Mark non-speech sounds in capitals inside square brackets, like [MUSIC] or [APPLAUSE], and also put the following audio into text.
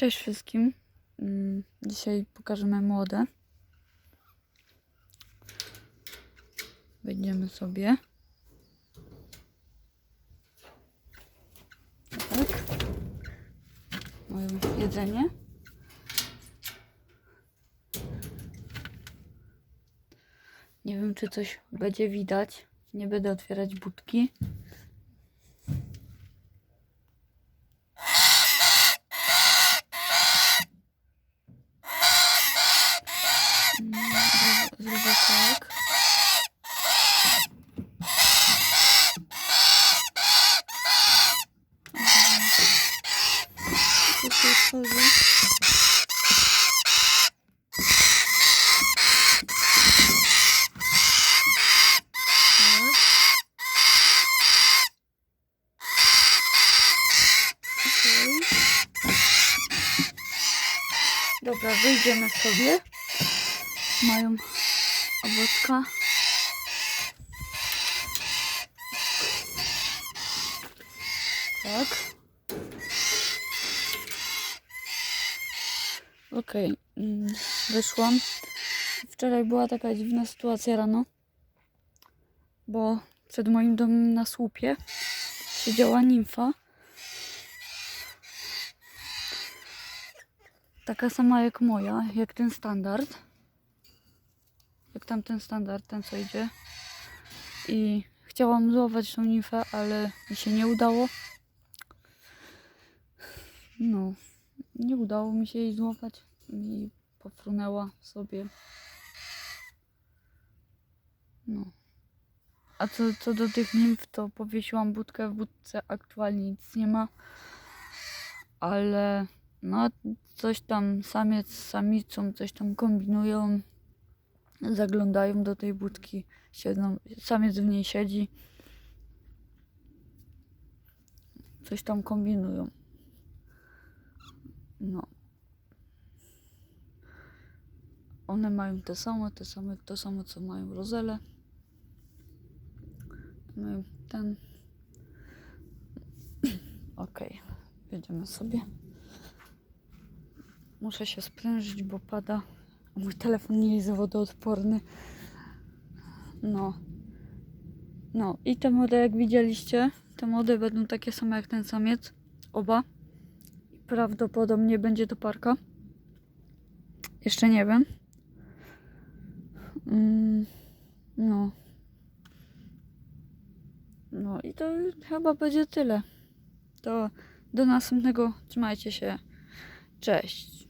Cześć wszystkim. Mm, Dzisiaj pokażemy młode. Wejdziemy sobie. Tak. Moje jedzenie. Nie wiem, czy coś będzie widać. Nie będę otwierać budki. Okej. Dobra, wyjdziemy sobie. Mają owocka. Tak. Okej, mm, wyszłam. Wczoraj była taka dziwna sytuacja rano, bo przed moim domem na słupie siedziała nimfa. Taka sama jak moja, jak ten standard. Jak tamten standard, ten co idzie. I chciałam złapać tą nimfę, ale mi się nie udało. No, nie udało mi się jej złapać i pofrunęła sobie. No. A co, co do tych nimf, to powiesiłam budkę w budce, aktualnie nic nie ma. Ale no, coś tam samiec z samicą coś tam kombinują. Zaglądają do tej budki, siedzą, samiec w niej siedzi. Coś tam kombinują. No. One mają te same, te same, to samo co mają rozele. Mają ten. [CLEARS THROAT] Okej, jedziemy sobie. Muszę się sprężyć, bo pada. Mój telefon nie jest wodoodporny. No. No i te młode, jak widzieliście, te młode będą takie same jak ten samiec. Oba. Prawdopodobnie będzie to parka. Jeszcze nie wiem. Mm, no. No i to chyba będzie tyle. To do następnego. Trzymajcie się. Cześć.